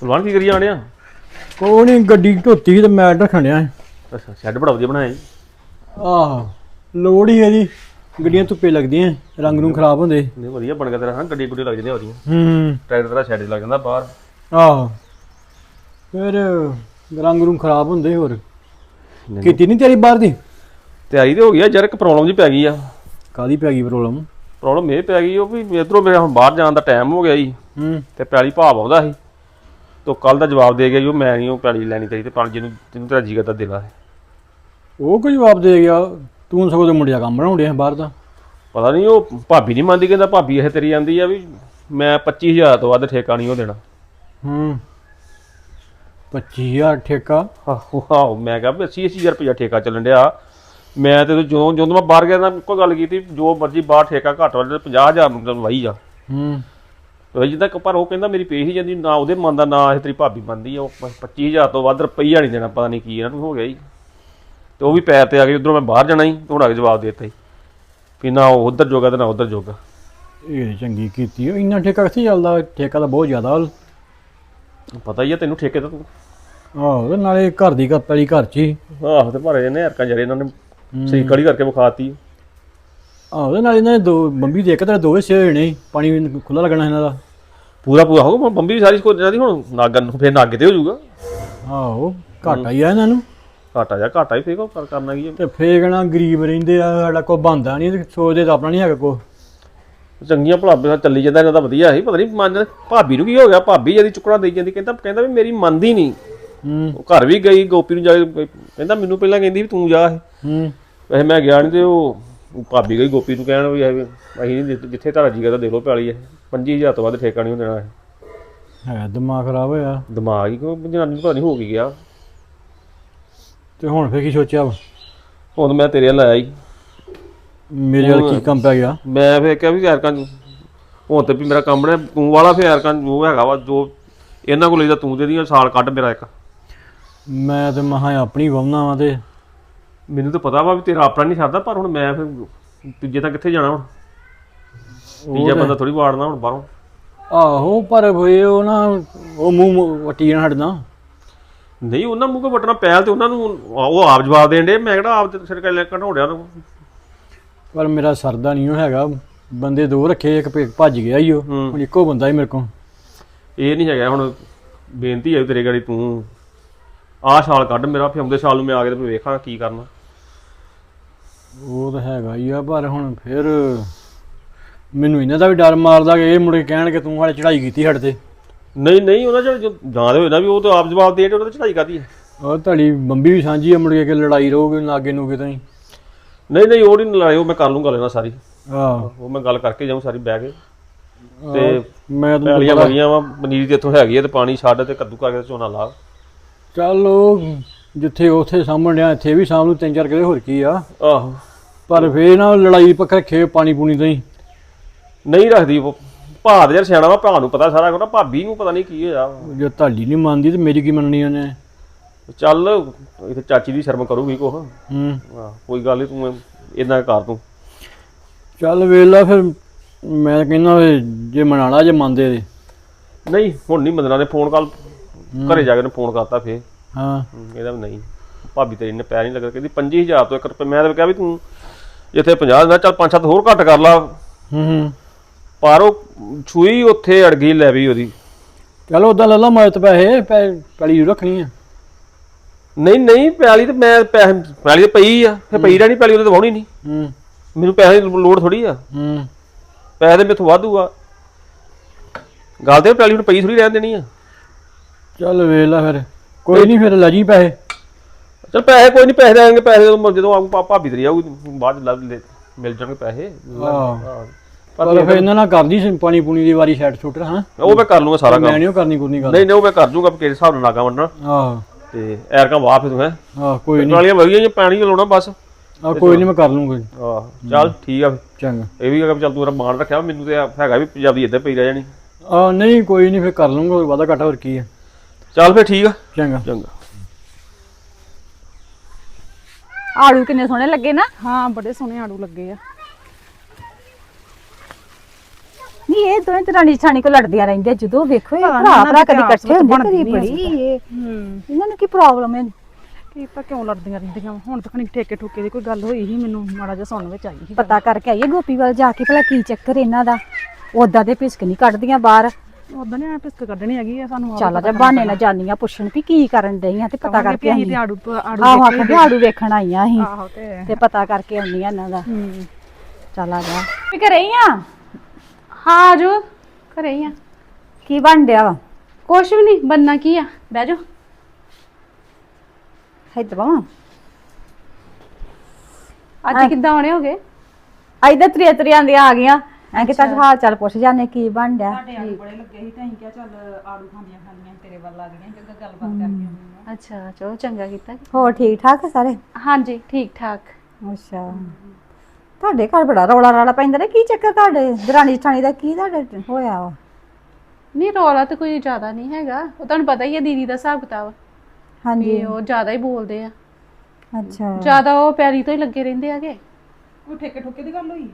ਸਲਵਾਨ ਕੀ ਕਰੀ ਜਾਣਿਆ ਕੋਈ ਨਹੀਂ ਗੱਡੀ ਧੋਤੀ ਤੇ ਮੈਂ ਰੱਖਣ ਡਿਆ ਅੱਛਾ ਸ਼ੈੱਡ ਬੜਾ ਵਧੀਆ ਬਣਾਇਆ ਜੀ ਆਹ ਲੋੜ ਹੀ ਇਹਦੀ ਗੱਡੀਆਂ ਧੁੱਪੇ ਲੱਗਦੀਆਂ ਰੰਗ ਨੂੰ ਖਰਾਬ ਹੁੰਦੇ। ਨਹੀਂ ਵਧੀਆ ਬਣ ਗਿਆ ਤੇਰਾ ਹਾਂ ਗੱਡੀ ਗੁੱਡੀ ਲੱਗ ਜਾਂਦੀਆਂ ਵਧੀਆ ਹੂੰ। ਟਰੈਕਟਰ ਤੇਰਾ ਸ਼ੈੱਡ 'ਚ ਲੱਗ ਜਾਂਦਾ ਬਾਹਰ। ਆਹ ਫਿਰ ਰੰਗ ਨੂੰ ਖਰਾਬ ਹੁੰਦੇ ਹੋਰ। ਕੀਤੀ ਨਹੀਂ ਤੇਰੀ ਬਾਹਰ ਦੀ? ਤਿਆਰੀ ਤੇ ਹੋ ਗਈ ਆ ਯਾਰ ਇੱਕ ਪ੍ਰੋਬਲਮ ਜੀ ਪੈ ਗਈ ਆ। ਕਾਦੀ ਪੈ ਗਈ ਪ੍ਰੋਬਲਮ ਪ੍ਰੋਬਲਮ ਇਹ ਪੈ ਗਈ ਉਹ ਵੀ ਇਧਰੋਂ ਮੇਰਾ ਹੁਣ ਬਾਹਰ ਜਾਣ ਦਾ ਟਾਈਮ ਹੋ ਗਿਆ ਜੀ। ਹੂੰ। ਤੇ ਪੈਲੀ ਭਾਵ ਆਉਂਦਾ ਸੀ। ਤੋ ਕੱਲ ਦਾ ਜਵਾਬ ਦੇ ਗਿਆ ਜੀ ਉਹ ਮੈਂ ਨਹੀਂ ਉਹ ਪੈਲੀ ਲੈਣੀ ਤੇਰੀ ਤੇ ਪੰਜ ਜਿਹਨੂੰ ਜਿਹਨੂੰ ਤੇਰਾ ਜੀ ਕਰਦਾ ਦੇ ਲਾ ਉਹ ਕੋਈ ਜਵਾਬ ਦੇ ਗਿਆ। ਤੂੰ ਸਗੋਂ ਤੇ ਮੁੰਡਿਆ ਕੰਮ ਬਣਾਉਣ ਡਿਆ ਬਾਹਰ ਦਾ। ਪਤਾ ਨਹੀਂ ਉਹ ਭਾਬੀ ਨਹੀਂ ਮੰਨਦੀ ਕਹਿੰਦਾ ਭਾਬੀ ਇਹ ਤੇਰੀ ਆਂਦੀ ਆ ਵੀ ਮੈਂ 25000 ਤੋਂ ਵੱਧ ਠੇਕਾ ਨਹੀਂ ਉਹ ਦੇਣਾ। ਹੂੰ। 25000 ਠੇਕਾ? ਆਹੋ ਆਹੋ ਮੈਂ ਕਿਹਾ ਵੀ 80 80000 ਰੁਪਇਆ ਠੇਕਾ ਚੱਲਣ ਡਿਆ। ਮੈਂ ਤੇ ਜਦੋਂ ਜਦੋਂ ਮੈਂ ਬਾਹਰ ਗਿਆ ਤਾਂ ਇੱਕੋ ਗੱਲ ਕੀਤੀ ਜੋ ਮਰਜ਼ੀ ਬਾਹਰ ਠੇਕਾ ਘੱਟ ਵਾਲੇ 50000 ਨੂੰ ਤੈਨੂੰ ਵਾਈ ਜਾ। ਹੂੰ। ਤੇ ਜਿੱਦਾਂ ਕਿ ਪਰ ਉਹ ਕਹਿੰਦਾ ਮੇਰੀ ਪੇਸ਼ ਹੀ ਜਾਂਦੀ ਨਾ ਉਹਦੇ ਮਨ ਦਾ ਨਾ ਇਹ ਤੇਰੀ ਭਾਬੀ ਮੰਨਦੀ ਆ ਉਹ 25000 ਤੋਂ ਵੱਧ ਰੁਪਈਆ ਨਹੀਂ ਦੇਣਾ ਪਤਾ ਨਹੀਂ ਕੀ ਇਹਨਾਂ ਨੂੰ ਹੋ ਗਿਆ ਜੀ। ਤੇ ਉਹ ਵੀ ਪੈਰ ਤੇ ਆ ਗਈ ਉਧਰੋਂ ਮੈਂ ਬਾਹਰ ਜਾਣਾ ਹੀ ਤੇ ਹੁਣ ਆ ਕੇ ਜਵਾਬ ਦੇ ਦਿੱਤਾ ਜੀ। ਵੀ ਨਾ ਉਹ ਉਧਰ ਜੋਗਾ ਤੇ ਨਾ ਉਧਰ ਜੋਗਾ। ਇਹ ਚੰਗੀ ਕੀਤੀ ਓ, ਇੰਨਾ ਠੇਕਾ ਕਿੱਥੇ ਚੱਲਦਾ? ਠੇਕਾ ਤਾਂ ਬਹੁਤ ਜ਼ਿਆਦਾ ਪਤਾ ਹੀ ਆ ਤੈਨੂੰ ਠੇਕੇ ਤਾਂ ਤੂੰ। ਆਹੋ ਨਾਲੇ ਘਰ ਦੀ ਘਰ ਪੈਲੀ ਘਰ ਚ ਹੀ। ਆਹੋ ਤੇ ਭਾਰੇ ਨੇ ਹਰਕਾਂ ਜਰੇ ਇਹਨਾਂ ਨੇ ਸਹੀ ਕੜੀ ਕਰਕੇ ਵਿਖਾਤੀ। ਆਹੋ ਤੇ ਨਾਲੇ ਇਹਨਾਂ ਨੇ ਦੋ ਬੰਬੀ ਦੇ ਕੇ ਤੇ ਦੋ ਹਿੱਸੇ ਹੋਏ ਨੇ ਪਾਣੀ ਖੁੱਲਾ ਲੱਗਣਾ ਇਹਨਾਂ ਦਾ। ਪੂਰਾ ਪੂਰਾ ਹੋਊਗਾ ਬੰਬੀ ਵੀ ਸਾਰੀ ਕੋ ਇਹਨਾਂ ਦੀ ਹੁਣ ਨਾਗਨ ਨੂੰ ਫੇਰ ਨਾਗੇ ਤੇ ਹੋ ਜਾਊਗਾ। ਆਹੋ ਘਾਟਾ ਹੀ ਆ ਇਹਨਾਂ ਨੂੰ। ਘਾਟਾ ਜਾਂ ਘਾਟਾ ਹੀ ਫੇਕੋ ਕਰ ਕਰਨਾ ਕੀ ਹੈ ਤੇ ਫੇਕਣਾ ਗਰੀਬ ਰਹਿੰਦੇ ਆ ਸਾਡਾ ਕੋ ਬੰਦਾ ਨਹੀਂ ਤੇ ਸੋਚਦੇ ਤਾਂ ਆਪਣਾ ਨਹੀਂ ਹੈਗਾ ਕੋ ਚੰਗੀਆਂ ਭਲਾਬੇ ਨਾਲ ਚੱਲੀ ਜਾਂਦਾ ਇਹਨਾਂ ਦਾ ਵਧੀਆ ਸੀ ਪਤਾ ਨਹੀਂ ਮੰਨ ਭਾਬੀ ਨੂੰ ਕੀ ਹੋ ਗਿਆ ਭਾਬੀ ਜਦੀ ਚੁੱਕਣਾ ਦੇਈ ਜਾਂਦੀ ਕਹਿੰਦਾ ਕਹਿੰਦਾ ਵੀ ਮੇਰੀ ਮੰਨਦੀ ਨਹੀਂ। ਹੂੰ। ਉਹ ਘਰ ਵੀ ਗਈ ਗੋਪੀ ਨੂੰ ਜਾ ਕੇ ਕਹਿੰਦਾ ਮੈਨੂੰ ਪਹਿਲਾਂ ਕਹਿੰਦੀ ਵੀ ਤੂੰ ਜਾ। ਇਹ ਹੂੰ। ਵੈਸੇ ਮੈਂ ਗਿਆ ਨਹੀਂ ਤੇ ਉਹ ਭਾਬੀ ਗਈ ਗੋਪੀ ਨੂੰ ਕਹਿਣ ਵੀ ਇਹ ਅਸੀਂ ਨਹੀਂ ਜਿੱਥੇ- ਤੁਹਾਡਾ ਜੀ ਕਰਦਾ ਦੇ ਲੋ ਪਿਆਲੀ ਇਹ। 25000 ਤੋਂ ਵੱਧ ਠੇਕਾ ਨਹੀਂ ਦੇਣਾ ਇਹ। ਹੈ ਦਿਮਾਗ ਖਰਾਬ ਹੋਇਆ? ਦਿਮਾਗ ਹੀ ਕੋ ਜਨਾਨੀ ਨੂੰ ਪਤਾ ਨਹੀਂ ਹੋ ਕੀ ਗਿਆ। ਤੇ ਹੁਣ ਫੇਰ ਕੀ ਸੋਚਿਆ ਵਾ? ਹੁਣ ਮੈਂ ਤੇਰੇ ਨਾਲ ਆਇਆ ਹੀ। ਮੇਰੇ ਨਾਲ ਕੀ ਕੰਮ ਪੈ ਗਿਆ? ਮੈਂ ਫੇਰ ਕਿਹਾ ਵੀ ਯਾਰ ਕਾਂ ਹੁਣ ਤੇ ਵੀ ਮੇਰਾ ਕੰਮ ਨੇ ਤੂੰ ਵਾਲਾ ਫੇਰ ਯਾਰ ਕਾਂ ਉਹ ਹੈਗਾ ਵਾ ਜੋ ਇਹਨਾਂ ਕੋਲ ਲੈਦਾ ਤੂੰ ਦੇ ਦੀਆਂ ਸਾਲ ਕੱਢ ਮੇਰਾ ਇੱਕ। ਮੈਂ ਤੇ ਮਹਾ ਆਪਣੀ ਵਮਨਾ ਵਾਂ ਤੇ ਮੈਨੂੰ ਤਾਂ ਪਤਾ ਵਾ ਵੀ ਤੇਰਾ ਆਪਣਾ ਨਹੀਂ ਸਰਦਾ ਪਰ ਹੁਣ ਮੈਂ ਫਿਰ ਤੀਜੇ ਤਾਂ ਕਿੱਥੇ ਜਾਣਾ ਹੁਣ? ਤੀਜਾ ਬੰਦਾ ਥੋੜੀ ਵਾੜਨਾ ਹੁਣ ਬਾਹਰੋਂ। ਆਹੋ ਪਰ ਹੋਏ ਉਹ ਨਾ ਉਹ ਮੂੰਹ ਵਟੀ ਨਾ ਹਟਦਾ ਨਹੀਂ ਉਹਨਾਂ ਮੂੰਹ ਕੋ ਵਟਣਾ ਪੈਲ ਤੇ ਉਹਨਾਂ ਨੂੰ ਉਹ ਆਪ ਜਵਾਬ ਦੇਣ ਦੇ ਮੈਂ ਕਿਹੜਾ ਆਪ ਤੇ ਸਿਰ ਕੱਲੇ ਘਟਾਉੜਿਆ ਨੂੰ ਪਰ ਮੇਰਾ ਸਰਦਾ ਨਹੀਂ ਉਹ ਹੈਗਾ। ਬੰਦੇ ਦੋ ਰੱਖੇ ਇੱਕ ਭੱਜ ਗਿਆ ਹੀ ਉਹ। ਹੁਣ ਇੱਕੋ ਬੰਦਾ ਹੀ ਮੇਰੇ ਕੋਲ। ਇਹ ਨਹੀਂ ਹੈਗਾ ਹੁਣ ਬੇਨਤੀ ਹੈ ਤੇਰੇ ਗਾੜੀ ਤੂੰ ਆਹ ਸਾਲ ਕੱਢ ਮੇਰਾ ਫਿਰ ਆਉਂਦੇ ਸਾਲ ਨੂੰ ਮੈਂ ਆ ਕੇ ਤੇ ਵੇਖਾਂ ਕੀ ਕਰਨਾ। ਉਹ ਤਾਂ ਹੈਗਾ ਹੀ ਆ ਪਰ ਹੁਣ ਫਿਰ ਮੈਨੂੰ ਇਹਨਾਂ ਦਾ ਵੀ ਡਰ ਮਾਰਦਾ ਕਿ ਇਹ ਮੁੜੇ ਕਹਿਣਗੇ ਤੂੰ ਹਾਲੇ ਚੜਾਈ ਕੀਤੀ ਸਾਡੇ ਤੇ। ਨਹੀਂ ਨਹੀਂ ਉਹਨਾਂ ਜਿਹੜੇ ਜਾਣਦੇ ਹੋਏ ਨਾ ਵੀ ਉਹ ਤਾਂ ਆਪ ਜਵਾਬ ਦੇ ਉਹਨਾਂ ਤੇ ਚੜਾਈ ਕਰਦੀ ਹੈ। ਉਹ ਤੁਹਾਡੀ ਬੰਬੀ ਵੀ ਸਾਂਝੀ ਆ ਮੁੜ ਕੇ ਕਿ ਲੜਾਈ ਰਹੂਗੀ ਲਾਗੇ ਨੂੰ ਕਿਤੇ ਨਹੀਂ। ਨਹੀਂ ਉਹ ਨਹੀਂ ਲੜਾਈ ਉਹ ਮੈਂ ਕਰ ਲੂੰਗਾ ਲੈਣਾ ਸਾਰੀ। ਆਹ। ਉਹ ਮੈਂ ਗੱਲ ਕਰਕੇ ਜਾਊਂ ਸਾਰੀ ਬਹਿ ਕੇ। ਤੇ ਮੈਂ ਤਾਂ ਪੈਲੀਆਂ ਲੱਗੀਆਂ ਵਾ ਪਨੀਰ ਤੇ ਇੱਥੋਂ ਹੈਗੀ ਹੈ ਤੇ ਪਾਣੀ ਛੱਡ ਤੇ ਕੱਦੂ ਕਰਕੇ ਝੋਨਾ ਲਾ। ਚੱਲ ਉਹ ਜਿੱਥੇ ਉਥੇ ਸਾਹਮਣ ਡਿਆ ਇੱਥੇ ਵੀ ਸਾਹਮਣੇ ਤਿੰਨ ਚਾਰ ਕਿਤੇ ਹੋਰ ਕੀ ਆ? ਆਹੋ। ਪਰ ਫੇਰ ਨਾ ਲੜਾਈ ਪੱਕ ਰੱਖੇ ਪਾਣੀ ਪੂਣੀ ਤੋਂ ਹੀ। ਨਹੀਂ ਰੱਖਦੀ ਉਹ ਭਾ ਦੇ ਯਾਰ ਸਿਆਣਾ ਵਾ ਭਾ ਨੂੰ ਪਤਾ ਸਾਰਾ ਕੁਝ ਭਾਬੀ ਨੂੰ ਪਤਾ ਨਹੀਂ ਕੀ ਹੋਇਆ ਜੇ ਤੁਹਾਡੀ ਨਹੀਂ ਮੰਨਦੀ ਤੇ ਮੇਰੀ ਕੀ ਮੰਨਣੀ ਉਹਨੇ? ਚੱਲ ਇੱਥੇ ਚਾਚੀ ਦੀ ਸ਼ਰਮ ਕਰੂਗੀ ਕੋਹ ਹੂੰ। ਕੋਈ ਗੱਲ ਨਹੀਂ ਤੂੰ ਇਦਾਂ ਕਰ ਤੂੰ। ਚੱਲ ਵੇਲਾ ਫਿਰ ਮੈਂ ਕਹਿੰਦਾ ਜੇ ਮਨਾਣਾ ਜੇ ਮੰਨਦੇ ਨਹੀਂ ਹੁਣ ਨਹੀਂ ਮੰਨਣਾ ਨੇ ਫੋਨ ਕਾਲ ਘਰੇ ਜਾ ਕੇ ਨੇ ਫੋਨ ਕਰਤਾ ਫੇਰ। ਹਾਂ। ਇਹਦਾ ਨਹੀਂ। ਭਾਬੀ ਤੇਰੀ ਨੇ ਪੈਰ ਨਹੀਂ ਲੱਗਾ ਕਹਿੰਦੀ 25000 ਤੋਂ 1 ਰੁਪਏ। ਮੈਂ ਤਾਂ ਕਿਹਾ ਵੀ ਤੂੰ ਜਿੱਥੇ 50 ਦਿੰਦਾ ਚੱਲ 5-7 ਹੋਰ ਘੱਟ ਕਰ ਲਾ। ਹੂੰ ਹੂੰ। ਪਰ ਉਹ ਛੂਈ ਉੱਥੇ ਅੜ ਗਈ ਲੈ ਵੀ ਉਹਦੀ। ਚਲ ਉਦਾਂ ਲੈ ਲਾ ਮਾਇਤ ਪੈਸੇ ਪੈਲੀ ਜ਼ਰੂਰ ਰੱਖਣੀ ਆ। ਨਹੀਂ ਨਹੀਂ ਪੈਲੀ ਤੇ ਮੈਂ ਪੈਸੇ ਪੈਲੀ ਤੇ ਪਈ ਆ। ਫੇ ਪਈ ਰਹਿਣੀ ਪੈਲੀ ਉਹਦੇ ਤੇ ਵਾਉਣੀ ਨਹੀਂ। ਹੂੰ। ਮੈਨੂੰ ਪੈਸੇ ਦੀ ਲੋੜ ਥੋੜੀ ਆ। ਹੂੰ। ਪੈਸੇ ਤੇ ਮੇਥੋਂ ਵਾਧੂ ਆ। ਗੱਲ ਤੇ ਪੈਲੀ ਨੂੰ ਪਈ ਥੋੜੀ ਰਹਿਣ ਦੇਣੀ ਆ। ਚੱਲ ਵੇਲਾ ਫਿਰ। ਕੋਈ ਨਹੀਂ ਫਿਰ ਲੈ ਜੀ ਪੈਸੇ। ਚਲ ਪੈਸੇ ਕੋਈ ਨਹੀਂ ਪੈਸੇ ਦੇਣਗੇ ਪੈਸੇ ਜਦੋਂ ਜਦੋਂ ਭਾ- ਭਾਬੀ ਤੇਰੀ ਆਊ ਬਾਅਦ ਚ ਲੱਭ ਲੈ- ਮਿਲ ਜਾਣਗੇ ਪੈਸੇ। ਪਰ ਫਿਰ ਇਹਨਾਂ ਨਾਲ ਕਰਦੀ ਸੀ ਪਾਣੀ ਪੂਣੀ ਦੀ ਵਾਰੀ ਛੱਡ ਛੁੱਟ ਹਾਂ? ਉਹ ਮੈਂ ਕਰ ਲੂੰਗਾ ਸਾਰਾ ਕੰਮ। ਮੈਂ ਨਹੀਂ ਕਰਨੀ ਕੋਈ ਗੱਲ। ਨਹੀਂ ਨਹੀਂ ਉਹ ਮੈਂ ਕਰ ਜੂਗਾ ਕਿਹੜੇ ਹਿਸਾਬ ਨਾਲ ਨਾਗਾ ਵੰਡਣਾ। ਆਹ ਤੇ ਐਰਕਾਂ ਵਾਹ ਫਿਰ ਤੂੰ ਹੈ। ਕੋਈ ਨਹੀਂ। ਨਾਲੀਆਂ ਵਧੀਆ ਜਿਹੀਆਂ ਪਾਣੀ ਲਾਉਣਾ ਬਸ। ਆਹ ਕੋਈ ਨਹੀਂ ਮੈਂ ਕਰ ਲੂੰਗਾ ਆਹ ਚੱਲ ਠੀਕ ਆ। ਚੰਗਾ। ਇਹ ਵੀ ਹੈਗਾ ਚੱਲ ਤੂੰ ਮਾਣ ਰੱਖਿਆ ਮੈਨੂੰ ਤੇ ਹੈਗਾ ਵੀ ਪੰਜਾਬੀ ਇੱਦਾਂ ਪਈ ਰਹਿ ਜਾਣੀ। ਆ ਨਹੀਂ ਕੋਈ ਨਹੀਂ ਫਿਰ ਕਰ ਲੂੰਗਾ ਵਾਦਾ ਘਾਟਾ ਹੋਰ ਕੀ ਆ। ਚੱਲ ਫਿਰ ਠੀਕ ਆ। ਚੰਗਾ। ਚੰਗਾ। ਆੜੂ ਕਿੰਨੇ ਸੋਹਣੇ ਲੱਗੇ ਨਾ? ਹਾਂ ਬੜੇ ਸੋਹਣੇ ਆੜੂ ਲੱਗੇ ਆ। ਨਹੀਂ ਇਹ ਦੋਵੇਂ ਦਰਾਣੀ ਛਾਣੀ ਕੋ ਲੜਦੀਆਂ ਰਹਿੰਦੀਆਂ ਜਦੋਂ ਵੇਖੋ ਇਹ ਭਰਾ ਭਰਾ ਕਦੀ ਇਕੱਠੇ ਹੁੰਦੇ ਕਦੀ ਬੜੀ ਇਹ ਹੂੰ। ਇਹਨਾਂ ਨੂੰ ਕੀ ਪ੍ਰੋਬਲਮ ਹੈ? ਕੀ ਪਤਾ ਕਿਉਂ ਲੜਦੀਆਂ ਰਹਿੰਦੀਆਂ। ਹੁਣ ਤਾਂ ਖਣੀ ਠੇਕੇ ਠੁਕੇ ਦੀ ਕੋਈ ਗੱਲ ਹੋਈ ਸੀ ਮੈਨੂੰ ਮਾੜਾ ਜਿਹਾ ਸੁਣਨ ਵਿੱਚ ਆਈ ਸੀ। ਪਤਾ ਕਰਕੇ ਆਈਏ ਗੋਪੀ ਵੱਲ ਜਾ ਕੇ ਭਲਾ ਕੀ ਚੱਕਰ ਇਹਨਾਂ ਦਾ? ਉਦਾਂ ਦੇ ਪਿਸਕ ਨਹੀਂ ਕੱਢਦੀਆਂ ਬਾਹਰ। ਉਦਾਂ ਨੇ ਪਿਸਕ ਕੱਢਣੀ ਹੈਗੀ ਆ ਸਾਨੂੰ ਆਪ ਚੱਲ ਪਤਾ ਤੇ ਬਹਾਨੇ ਨਾਲ ਜਾਨੀਆਂ ਪੁੱਛਣ ਵੀ ਕੀ ਕਰਨ ਡਈਆਂ ਤੇ ਪਤਾ ਕਹਾਂਗੇ ਕਰਕੇ ਵੀ ਅਸੀਂ ਆਈਆਂ। ਤੇ ਆੜੂ ਆੜੂ ਆਹੋ ਦੇਖੇ ਆਖਦੇ ਆੜੂ ਵੇਖਣ ਆਈਆਂ ਅਸੀਂ। ਆਹੋ ਤੇ ਤੇ ਪਤਾ ਕਰਕੇ ਆਉਂਦੀਆਂ ਇਹਨਾਂ ਦਾ। ਹੂੰ। ਚੱਲ ਆ ਜਾ। ਵੀ ਘਰੇ ਹੀ ਆ? ਹਾਂ ਜੋ ਘਰੇ ਹੀ ਆ। ਕੀ ਬਣ ਡਿਆ ਵਾ? ਕੁਛ ਵੀ ਨਹੀਂ ਬੰਨਾ ਕੀ ਆ? ਬਹਿ ਜਾ ਇੱਧਰ ਬਾਵਾ ਅੱਜ ਕਿੱਦਾਂ ਆਉਣੇ ਹੋਗੇ? ਆਈਦਾ ਤਰੀਆ ਤਰੀਆਂ ਦੀਆਂ ਆ ਗਈਆਂ। ਐਂ ਕਿ ਤੱਕ ਹਾਲ ਚਾਲ ਪੁੱਛ ਜਾਣੇ ਕੀ ਬਣ ਡਿਆ। ਆੜੂ ਬੜੇ ਲੱਗੇ ਸੀ ਤੇ ਅਸੀਂ ਕਿਹਾ ਚੱਲ ਆੜੂ ਖਾਂਦੀਆਂ ਖਾਂਦੀਆਂ ਤੇਰੇ ਵੱਲ ਆ ਗਈਆਂ ਕਿ ਗੱਲਬਾਤ ਕਰਕੇ ਆਉਂਦੀਆਂ ਅੱਛਾ ਚਲੋ ਚੰਗਾ ਕੀਤਾ ਹੋਰ ਠੀਕ ਠਾਕ ਸਾਰੇ? ਹਾਂਜੀ ਠੀਕ ਠਾਕ। ਅੱਛਾ। ਤੁਹਾਡੇ ਘਰ ਬੜਾ ਰੌਲਾ ਰਾਲਾ ਪੈਂਦਾ ਨੇ ਕੀ ਚੱਕਰ ਤੁਹਾਡੇ? ਦਰਾਣੀ ਜਠਾਣੀ ਦਾ ਕੀ ਤੁਹਾਡੇ ਹੋਇਆ ਵਾ? ਨਹੀਂ ਰੌਲਾ ਤਾਂ ਕੋਈ ਜ਼ਿਆਦਾ ਨਹੀਂ ਹੈਗਾ। ਉਹ ਤੁਹਾਨੂੰ ਪਤਾ ਹੀ ਹੈ ਦੀਦੀ ਦਾ ਹਿਸਾਬ ਕਿਤਾਬ। ਹਾਂਜੀ। ਉਹ ਜ਼ਿਆਦਾ ਹੀ ਬੋਲਦੇ ਆ। ਅੱਛਾ। ਜ਼ਿਆਦਾ ਉਹ ਪੈਰੀ ਤੋਂ ਹੀ ਲੱਗੇ ਰਹਿੰਦੇ ਆਗੇ ਕੋਈ ਠੇਕੇ ਠੁਕੇ ਦੀ ਗੱਲ ਹੋਈ?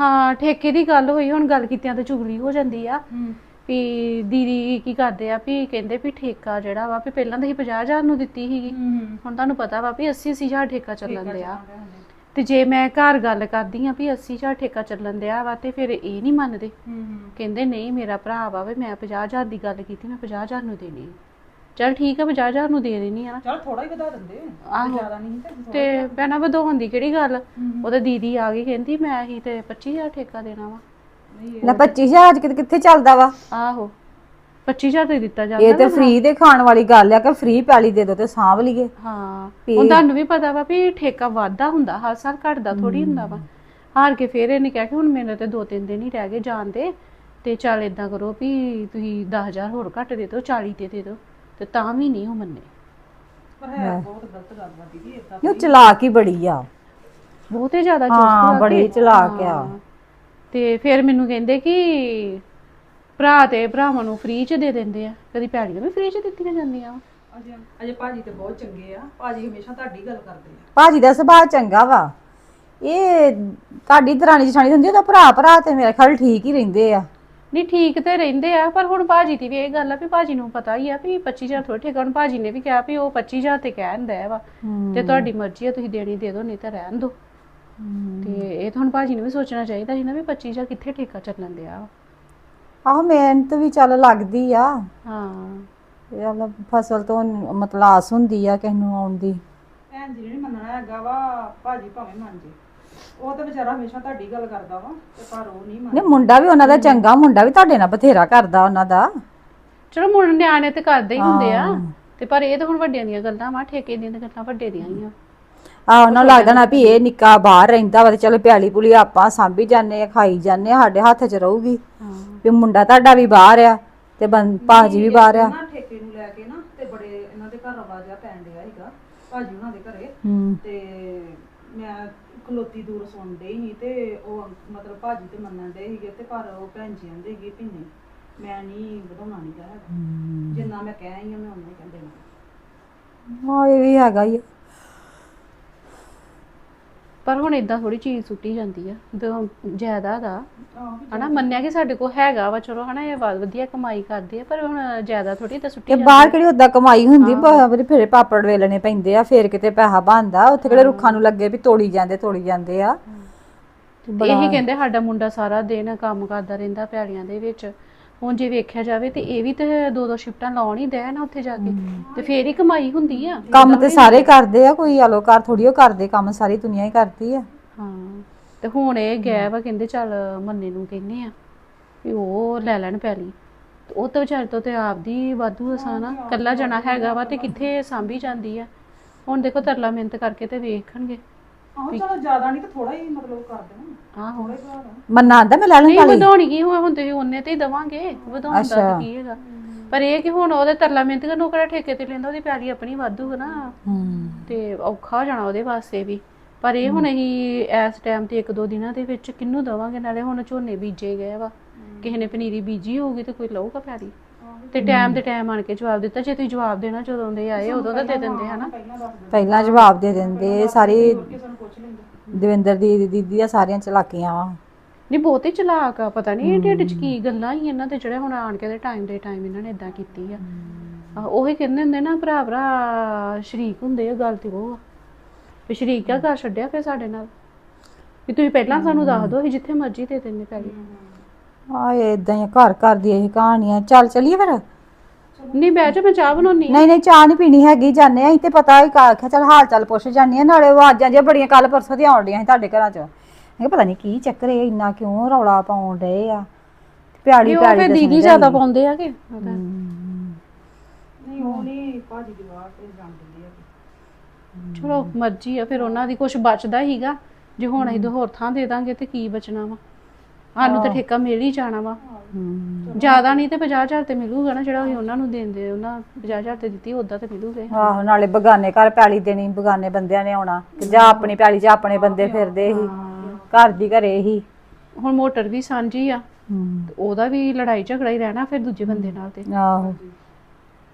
ਹਾਂ ਠੇਕੇ ਦੀ ਗੱਲ ਹੋਈ ਹੁਣ ਗੱਲ ਕੀਤਿਆਂ ਤੇ ਚੁਗਲੀ ਹੋ ਜਾਂਦੀ ਆ। ਹੂੰ। ਵੀ ਦੀਦੀ ਕੀ ਕਰਦੇ ਆ ਵੀ ਕਹਿੰਦੇ ਵੀ ਠੇਕਾ ਜਿਹੜਾ ਵਾ ਵੀ ਪਹਿਲਾਂ ਤਾਂ ਹੀ 50000 ਨੂੰ ਦਿੱਤੀ ਸੀਗੀ। ਹੂੰ ਹੁਣ ਤੁਹਾਨੂੰ ਪਤਾ ਵਾ ਵੀ 80 ਹਜ਼ਾਰ ਠੇਕਾ ਚੱਲਣ ਦਿਆ। ਤੇ ਜੇ ਮੈਂ ਘਰ ਗੱਲ ਕਰਦੀ ਆ ਵੀ 80 ਹਜ਼ਾਰ ਠੇਕਾ ਚੱਲਣ ਦਿਆ ਵਾ ਤੇ ਫਿਰ ਇਹ ਨਹੀਂ ਮੰਨਦੇ। ਹੂੰ ਕਹਿੰਦੇ ਨਹੀਂ ਮੇਰਾ ਭਰਾ ਵਾ ਵੇ ਮੈਂ 50000 ਦੀ ਗੱਲ ਕੀਤੀ ਮੈਂ 50000 ਨੂੰ ਦੇਣੀ। ਚੱਲ ਠੀਕ ਆ 50000 ਨੂੰ ਦੇ ਦੇਣੀ ਆ ਨਾ। ਚਲ ਥੋੜਾ ਹੀ ਵਧਾ ਦਿੰਦੇ ਆਹੋ। ਜ਼ਿਆਦਾ ਨਹੀਂ ਤੇ ਤੇ ਭੈਣਾ ਵਧਾਉਣ ਦੀ ਕਿਹੜੀ ਗੱਲ? ਉਹਦੇ ਦੀਦੀ ਆ ਗਈ ਕਹਿੰਦੀ ਮੈਂ ਹੀ ਤੇ 25000 ਠੇਕਾ ਦੇਣਾ ਵਾ। ਲੈ 25000 ਅੱਜ ਕਿਤੇ ਕਿੱਥੇ ਚੱਲਦਾ ਵਾ? ਆਹੋ। 25000 ਤੇ ਦਿੱਤਾ ਜਾਂਦਾ ਇਹ ਤੇ ਫ੍ਰੀ ਦੇ ਖਾਣ ਵਾਲੀ ਗੱਲ ਆ ਕਿ ਫ੍ਰੀ ਪੈਲੀ ਦੇ ਦੋ ਤੇ ਸਾਂਭ ਲਈਏ। ਹਾਂ। ਹੁਣ ਤੁਹਾਨੂੰ ਵੀ ਪਤਾ ਵਾ ਵੀ ਠੇਕਾ ਵਾਧਾ ਹੁੰਦਾ ਹਰ ਸਾਲ ਘਟਦਾ ਥੋੜੀ ਹੁੰਦਾ ਵਾ। ਹਾਰ ਕੇ ਫੇਰ ਇਹਨੇ ਕਿਹਾ ਕਿ ਹੁਣ ਮੇਰੇ ਤੇ ਦੋ ਤਿੰਨ ਦਿਨ ਹੀ ਰਹਿ ਗਏ ਜਾਣ ਦੇ ਤੇ ਚੱਲ ਇਦਾਂ ਕਰੋ ਵੀ ਤੁਸੀਂ 10000 ਹੋਰ ਘੱਟ ਦੇ ਦਿਓ 40 ਤੇ ਦੇ ਦਿਓ। ਤੇ ਤਾਂ ਵੀ ਨਹੀਂ ਉਹ ਮੰਨੇ। ਪਰ ਹੈ ਬਹੁਤ ਗਲਤ ਗੱਲ ਦੀਦੀ ਏਦਾਂ ਇਹ ਚਲਾਕ ਹੀ ਬੜੀ ਆ। ਬਹੁਤੇ ਜ਼ਿਆਦਾ ਹਾਂ ਚੁਸਤ ਬੜੀ ਚਲਾਕ ਆ। ਤੇ ਫਿਰ ਮੈਨੂੰ ਕਹਿੰਦੇ ਕਿ ਭਰਾ ਤੇ ਭਰਾਵਾਂ ਨੂੰ ਫ੍ਰੀ ਚ ਦੇ ਦਿੰਦੇ ਆ। ਕਦੀ ਭੈਣੀਆਂ ਵੀ ਫ੍ਰੀ ਚ ਦਿੱਤੀਆਂ ਜਾਂਦੀਆਂ। ਵਾ ਅਜੇ ਅਜੇ ਭਾਜੀ ਤੇ ਬਹੁਤ ਚੰਗੇ ਆ। ਭਾਜੀ ਹਮੇਸ਼ਾ ਤੁਹਾਡੀ ਗੱਲ ਕਰਦੇ ਆ। ਭਾਜੀ ਦਾ ਸੁਭਾਅ ਚੰਗਾ ਵਾ। ਇਹ ਤੁਹਾਡੀ ਦਰਾਣੀ ਜਠਾਣੀ ਹੁੰਦੀ ਉਹਦਾ ਭਰਾ ਭਰਾ ਤੇ ਮੇਰੇ ਖਿਆਲ ਠੀਕ ਹੀ ਰਹਿੰਦੇ ਆ। ਨਹੀਂ ਠੀਕ ਤੇ ਰਹਿੰਦੇ ਆ ਪਰ ਹੁਣ ਭਾਜੀ ਦੀ ਵੀ ਇਹ ਗੱਲ ਆ ਵੀ ਭਾਜੀ ਨੂੰ ਪਤਾ ਹੀ ਆ ਵੀ 25000 ਥੋੜੇ ਠੇਕਾ ਹੁਣ ਭਾਜੀ ਨੇ ਵੀ ਕਿਹਾ ਵੀ ਉਹ 25000 ਤੇ ਕਹਿ ਦਿੰਦਾ ਵਾ ਤੇ ਤੁਹਾਡੀ ਮਰਜ਼ੀ ਆ ਤੁਸੀਂ ਦੇਣੀ ਦੇ ਦਿਓ ਨਹੀਂ ਤਾਂ ਰਹਿਣ ਦਿਓ। ਤੇ ਇਹ ਤਾਂ ਹੁਣ ਭਾਜੀ ਨੂੰ ਵੀ ਸੋਚਣਾ ਚਾਹੀਦਾ ਸੀ ਨਾ ਵੀ 25000 ਕਿੱਥੇ ਠੇਕਾ ਚੱਲਣ ਦਿਆ ਵਾ। ਆਹੋ ਮਿਹਨਤ ਵੀ ਚੱਲ ਲੱਗਦੀ ਆ। ਹਾਂ। ਚੱਲ ਫਸਲ ਤੋਂ ਮਤਲਬ ਆਸ ਹੁੰਦੀ ਆ ਕਿਸ ਨੂੰ ਆਉਣ ਦੀ। ਭੈਣ ਜੀ ਨੇ ਨੀ ਮੰਨਣਾ ਹੈਗਾ ਵਾ ਭਾਜੀ ਭਾਵੇਂ ਮੰਨ ਜੇ। ਉਹ ਤਾਂ ਵਿਚਾਰਾ ਹਮੇਸ਼ਾ ਤੁਹਾਡੀ ਗੱਲ ਕਰਦਾ ਵਾ ਤੇ ਪਰ ਉਹ ਨਹੀਂ ਮੰਨਦਾ। ਨਹੀਂ ਮੁੰਡਾ ਵੀ ਉਹਨਾਂ ਦਾ ਚੰਗਾ ਮੁੰਡਾ ਵੀ ਤੁਹਾਡੇ ਨਾਲ ਬਥੇਰਾ ਕਰਦਾ ਉਹਨਾਂ ਦਾ। ਚਲੋ ਮੁੰਡੇ ਨਿਆਣੇ ਤੇ ਕਰਦੇ ਹੀ ਹੁੰਦੇ ਆ। ਤੇ ਪਰ ਇਹ ਤਾਂ ਹੁਣ ਵੱਡਿਆਂ ਦੀਆਂ ਗੱਲਾਂ ਵਾ ਠੇਕੇ ਦੀਆਂ ਤਾਂ ਗੱਲਾਂ ਵੱਡੇ ਦੀਆਂ ਹੀ ਆ। ਆ ਉਹਨਾਂ ਨੂੰ ਲੱਗਦਾ ਨਾ ਵੀ ਇਹ ਨਿੱਕਾ ਬਾਹਰ ਰਹਿੰਦਾ ਵਾ ਤੇ ਚਲੋ ਪਿਆਲੀ ਪੁਲੀ ਆਪਾਂ ਸਾਂਭੀ ਜਾਂਦੇ ਆ ਖਾਈ ਜਾਂਦੇ ਆ ਸਾਡੇ ਹੱਥ 'ਚ ਰਹੂਗੀ। ਵੀ ਮੁੰਡਾ ਤੁਹਾਡਾ ਵੀ ਬਾਹਰ ਆ ਤੇ ਬੰ ਭਾਜੀ ਵੀ ਬਾਹਰ ਆ। ਨਾ ਠੇਕੇ ਨੂੰ ਲੈ ਕੇ ਨਾ ਤੇ ਬੜੇ ਇਹਨਾਂ ਦੇ ਘਰ ਆਵਾਜ਼ਾ ਪੈਣ ਡਿਆ ਸੀਗਾ ਭਾਜੀ ਉਹਨਾਂ ਦੇ ਘਰੇ। ਹੂੰ। ਤੇ ਮੈਂ ਖਲੋਤੀ ਦੂਰ ਸੁਣ ਡਈ ਸੀ ਤੇ ਉਹ ਮਤਲਬ ਭਾਜੀ ਤੇ ਮੰਨਣ ਡੇ ਸੀਗੇ ਤੇ ਪਰ ਉਹ ਭੈਣ ਜੀ ਕਹਿੰਦੇ ਸੀਗੇ ਵੀ ਨਹੀਂ ਮੈਂ ਨਹੀਂ ਵਧਾਉਣਾ ਨਹੀਂ ਹੈਗਾ। ਜਿੰਨਾ ਮੈਂ ਕਹਿ ਆਈ ਆ ਮੈਂ ਉਹਨਾਂ ਹੀ ਕਹਿੰਦੇ ਨੇ ਹਾਂ ਇਹ ਵੀ ਹੈਗਾ ਹੀ ਆ। ਪਰ ਹੁਣ ਇਦਾਂ ਥੋੜੀ ਚੀਜ਼ ਸੁੱਟੀ ਜਾਂਦੀ ਆ ਜਦੋਂ ਜਾਇਦਾਦ ਆ। ਹਨਾ ਮੰਨਿਆ ਕਿ ਸਾਡੇ ਕੋਲ ਹੈਗਾ ਵਾ ਚਲੋ ਹਨਾ ਇਹ ਵਧੀਆ ਕਮਾਈ ਕਰਦੇ ਆ ਪਰ ਹੁਣ ਜ਼ਿਆਦਾ ਥੋੜੀ ਤਾਂ ਸੁੱਟੀ ਤੇ ਬਾਹਰ ਕਿਹੜੀ ਉਦਾਂ ਕਮਾਈ ਹੁੰਦੀ ਬਰੇ ਫੇਰੇ ਪਾਪੜ ਵੇਲਣੇ ਪੈਂਦੇ ਆ ਫੇਰ ਕਿਤੇ ਪੈਸਾ ਬਣਦਾ ਉੱਥੇ ਕਿਹੜੇ ਰੁੱਖਾਂ ਨੂੰ ਲੱਗੇ ਵੀ ਤੋੜੀ ਜਾਂਦੇ ਤੋੜੀ ਜਾਂਦੇ ਆ। ਇਹੀ ਕਹਿੰਦੇ ਸਾਡਾ ਮੁੰਡਾ ਸਾਰਾ ਦਿਨ ਕੰਮ ਕਰਦਾ ਰਹਿੰਦਾ ਪਿਆਲੀਆਂ ਦੇ ਵਿੱਚ। ਹੁਣ ਜੇ ਵੇਖਿਆ ਜਾਵੇ ਤੇ ਇਹ ਵੀ ਤੇ ਦੋ ਦੋ ਸ਼ਿਫਟਾਂ ਲਾਉਣ ਹੀ ਦੇ ਨਾ ਉੱਥੇ ਜਾ ਕੇ। ਤੇ ਫੇਰ ਹੀ ਕਮਾਈ ਹੁੰਦੀ ਆ। ਕੰਮ ਤੇ ਸਾਰੇ ਕਰਦੇ ਆ ਕੋਈ ਆਲੋਕਾਰ ਥੋੜੀ ਉਹ ਕਰਦੇ ਕੰਮ ਸਾਰੀ ਦੁਨੀਆ ਹੀ ਕਰਦੀ ਆ। ਹਾਂ ਤੇ ਹੁਣ ਇਹ ਗਏ ਵਾ ਕਹਿੰਦੇ ਚੱਲ ਮੰਨੇ ਨੂੰ ਕਹਿੰਦੇ ਆ ਵੀ ਉਹ ਲੈ ਲੈਣ ਪੈਲੀ। ਉਹ ਤਾਂ ਵਿਚਾਰੇ ਤੋਂ ਤੇ ਆਪਦੀ ਵਾਧੂ ਆਸਾਨ ਆ ਕੱਲਾ ਜਣਾ ਹੈਗਾ ਵਾ ਤੇ ਕਿੱਥੇ ਸਾਂਭੀ ਜਾਂਦੀ ਆ। ਹੁਣ ਦੇਖੋ ਤਰਲਾ ਮਿਹਨਤ ਕਰਕੇ ਤੇ ਵੇਖਣਗੇ। ਆਹੋ ਚਲੋ ਜ਼ਿਆਦਾ ਨਹੀਂ ਤਾਂ ਥੋੜਾ ਹੀ ਮਤਲਬ ਕਰ ਦੇਣਾ। ਆਹੋ। ਮੰਨਾ ਆਂਦਾ ਮੈਂ ਲੈ ਲਾਂ ਨਹੀਂ ਵਧਾਉਣੀ ਕੀ ਹੋਇਆ ਹੁਣ ਤੇ ਉਹਨੇ ਤੇ ਹੀ ਦਵਾਂਗੇ। ਵਧਾਉਣ ਦਾ ਤਾਂ ਕੀ ਹੈਗਾ। ਪਰ ਇਹ ਕਿ ਹੁਣ ਉਹਦੇ ਤਰਲਾ ਮਿਹਨਤ ਕਰਨ ਨੂੰ ਕਿਹੜਾ ਠੇਕੇ ਤੇ ਲੈਂਦਾ ਉਹਦੀ ਪੈਲੀ ਆਪਣੀ ਵਾਧੂ ਹੈ ਨਾ। ਹੂੰ। ਤੇ ਔਖਾ ਹੋ ਜਾਣਾ ਉਹਦੇ ਵਾਸਤੇ ਵੀ। ਪਰ ਇਹ ਹੁਣ ਅਸੀਂ ਇਸ ਟਾਈਮ ਤੇ ਇੱਕ ਦੋ ਦਿਨਾਂ ਦੇ ਵਿੱਚ ਕਿੰਨੂੰ ਦਵਾਂਗੇ? ਨਾਲੇ ਹੁਣ ਝੋਨੇ ਬੀਜੇ ਗਏ ਵਾ। ਕਿਸੇ ਨੇ ਪਨੀਰੀ ਬੀਜੀ ਹੋਊਗੀ ਤੇ ਕੋਈ ਲਊਗਾ ਪੈਲੀ। ਤੇ ਟਾਈਮ ਤੇ ਟਾਈਮ ਆਣ ਕੇ ਜਵਾਬ ਦਿੱਤਾ। ਜੇ ਤੁਸੀਂ ਜਵਾਬ ਦੇਣਾ ਜਦੋਂ ਦੇ ਆਏ ਉਦੋਂ ਦਾ ਦੇ ਦਿੰਦੇ ਹਨਾ। ਪਹਿਲਾਂ ਜਵਾਬ ਦੇ ਦਿੰਦੇ ਸਾਰੀ ਦਵਿੰਦਰ ਦੀ ਦੀਦੀ ਦੀਆਂ ਸਾਰੀਆਂ ਚਲਾਕੀਆਂ ਵਾ। ਨਹੀਂ ਬਹੁਤੇ ਚਲਾਕ ਆ ਪਤਾ ਨਹੀਂ ਇਹ ਢਿੱਡ 'ਚ ਕੀ ਗੱਲਾਂ ਹੀ ਇਹਨਾਂ ਦੇ ਜਿਹੜੇ ਹੁਣ ਆਣ ਕੇ ਦੇ ਟਾਈਮ ਦੇ ਟਾਈਮ ਇਹਨਾਂ ਨੇ ਇਦਾਂ ਕੀਤੀ ਆ। ਆਹ, ਉਹੀ ਕਹਿੰਦੇ ਹੁੰਦੇ ਨਾ ਭਰਾ ਭਰਾ ਸ਼ਰੀਕ ਹੁੰਦੇ ਆ ਗੱਲ ਤੇ ਉਹ ਆ। ਵੀ ਸ਼ਰੀਕ ਕਿਆ ਕਰ ਛੱਡਿਆ ਫਿਰ ਸਾਡੇ ਨਾਲ। ਵੀ ਤੁਸੀਂ ਪਹਿਲਾਂ ਸਾਨੂੰ ਦੱਸ ਦਿਓ ਅਸੀਂ ਜਿੱਥੇ ਮਰਜ਼ੀ ਦੇ ਦਿੰਨੇ ਪਹਿਲੇ। ਆਏ ਇਦਾਂ ਹੀ ਆ, ਘਰ ਘਰ ਦੀ ਇਹ ਕਹਾਣੀਆਂ। ਚੱਲ ਚਲੀਏ ਫਿਰ। ਨਹੀਂ ਬਹਿ ਜਾ ਮੈਂ ਚਾਹ ਬਣਾਉਣੀ ਨਹੀਂ ਨਹੀਂ ਚਾਹ ਨਹੀਂ ਪੀਣੀ ਹੈਗੀ ਜਾਂਦੇ ਆ ਤੇ ਪਤਾ ਹੀ ਆਖਿਆ ਚੱਲ ਹਾਲ ਚਾਲ ਪੁੱਛ ਜਾਂਦੀ ਆ ਨਾਲੇ ਆਵਾਜ਼ਾਂ ਜੇ ਬੜੀਆਂ ਕੱਲ ਪਰਸੋਂ ਦੀਆਂ ਆਉਣ ਡੀਆਂ ਸੀ ਤੁਹਾਡੇ ਘਰਾਂ ਚੋਂ। ਮੈਂ ਕਿਹਾ ਪਤਾ ਨਹੀਂ ਕੀ ਚੱਕਰ ਇਹ ਇੰਨਾ ਕਿਉਂ ਰੌਲਾ ਪਾਉਣ ਡਏ ਆ। ਪਿਆਲੀ ਉਹ ਪਿਆਲੀ ਦੀਦੀ ਡਏ ਜ਼ਿਆਦਾ। ਪਾਉਂਦੇ ਆ ਕਿ? ਨਹੀਂ ਉਹ ਨਹੀਂ ਭਾਜੀ ਦੀ ਵਾਰ ਤੇ ਜਾਣ ਦਿੰਦੀ ਆ। ਚਲੋ ਮਰਜ਼ੀ ਆ ਫਿਰ ਉਹਨਾਂ ਦੀ ਕੁਝ ਬਚਦਾ ਹੀਗਾ। ਜੇ ਹੁਣ ਅਸੀਂ ਦੋ ਹੋਰ ਥਾਂ ਦੇ ਦਾਂਗੇ ਤੇ ਕੀ ਬਚਣਾ ਵਾ? ਸਾਨੂੰ ਤਾਂ ਠੇਕਾ ਮਿਲ ਹੀ ਜਾਣਾ ਵਾ। ਜ਼ਿਆਦਾ ਨਹੀਂ ਤੇ 50000 ਤੇ ਮਿਲੂਗਾ ਨਾ ਜਿਹੜਾ ਅਸੀਂ ਉਹਨਾਂ ਨੂੰ ਦੇਂਦੇ ਉਹਨਾਂ 50000 ਤੇ ਦਿੱਤੀ ਉਦਾਂ ਤੇ ਮਿਲੂਗੇ। ਆਹੋ ਨਾਲੇ ਬਗਾਨੇ ਘਰ ਪਿਆਲੀ ਦੇਣੀ ਬਗਾਨੇ ਬੰਦਿਆਂ ਨੇ ਆਉਣਾ। ਤੇ ਜਾਂ ਆਪਣੀ ਪਿਆਲੀ 'ਚ ਆਪਣੇ ਬੰਦੇ ਫਿਰਦੇ ਸੀ। ਘਰ ਦੀ ਘਰੇ ਹੀ ਹੁਣ ਮੋਟਰ ਵੀ ਸਾਂਝੀ ਆ। ਤੇ ਉਹਦਾ ਵੀ ਲੜਾਈ ਝਗੜਾ ਹੀ ਰਹਿਣਾ ਫਿਰ ਦੂਜੇ ਬੰਦੇ ਨਾਲ ਤੇ। ਆਹੋ।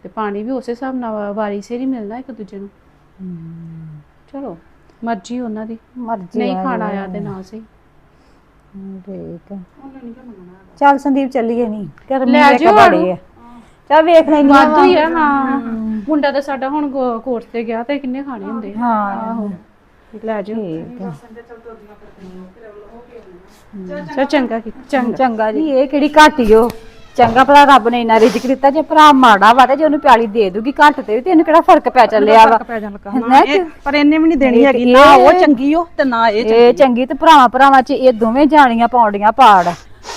ਤੇ ਪਾਣੀ ਵੀ ਉਸੇ ਹਿਸਾਬ ਨਾਲ ਵਾਰੀ ਸਿਰ ਹੀ ਮਿਲਣਾ ਇੱਕ ਦੂਜੇ ਨੂੰ। ਚਲੋ ਮਰਜ਼ੀ ਉਹਨਾਂ ਦੀ। ਮਰਜ਼ੀ ਨਹੀਂ ਆ ਖਾਣਾ ਆਇਆ ਤੇ ਨਾ ਸਹੀ। ਠੀਕ ਆ। ਚੱਲ ਸੰਦੀਪ ਚੱਲੀਏ ਨਹੀਂ ਗਰਮੀ ਲੈ ਇੱਕ ਜਾਓ ਬੜੀ ਆ। ਚੱਲ ਵੇਖ ਆ ਵਾਧੂ ਹੀ ਆ ਹਾਂ ਮੁੰਡਾ ਤਾਂ ਸਾਡਾ ਹੁਣ ਕੋਰਸ ਤੇ ਗਿਆ ਤੇ ਕਿੰਨੇ ਖਾਣੇ ਹੁੰਦੇ ਆ। ਹਾਂ। ਆਹੋ। ਲੈ ਜਾਓ। ਠੀਕ ਆ। ਚਲ ਚੰਗਾ ਕੀ ਚੰਗਾ। ਚੰਗਾ ਜੀ। ਇਹ ਕਿਹੜੀ ਘਾਟੀ ਓ? ਚੰਗਾ ਭਲਾ ਰੱਬ ਨੇ ਇੰਨਾ ਰਿਜਕ ਦਿੱਤਾ ਜੇ ਭਰਾ ਮਾੜਾ ਵਾ ਤੇ ਜੇ ਉਹਨੂੰ ਪਿਆਲੀ ਦੇ ਦੂਗੀ ਘੱਟ ਤੇ ਵੀ ਤੇ ਇਹਨੂੰ ਕਿਹੜਾ ਫ਼ਰਕ ਪੈ ਚੱਲਿਆ ਵਾ? ਪੈ ਜਾਣ ਲੱਗਾ। ਨਾ ਕਿ- ਪਰ ਇਹਨੇ ਵੀ ਨਹੀਂ ਦੇਣੀ ਹੈਗੀ ਨਾ ਉਹ ਚੰਗੀ ਉਹ ਤੇ ਨਾ ਇਹ ਇਹ ਚੰਗੀ। ਤੇ ਭਰਾਵਾਂ ਭਰਾਵਾਂ ਚ ਇਹ ਦੋਵੇਂ ਜਾਣੀਆਂ ਪਾਉਂਦੀਆਂ ਪਾੜ।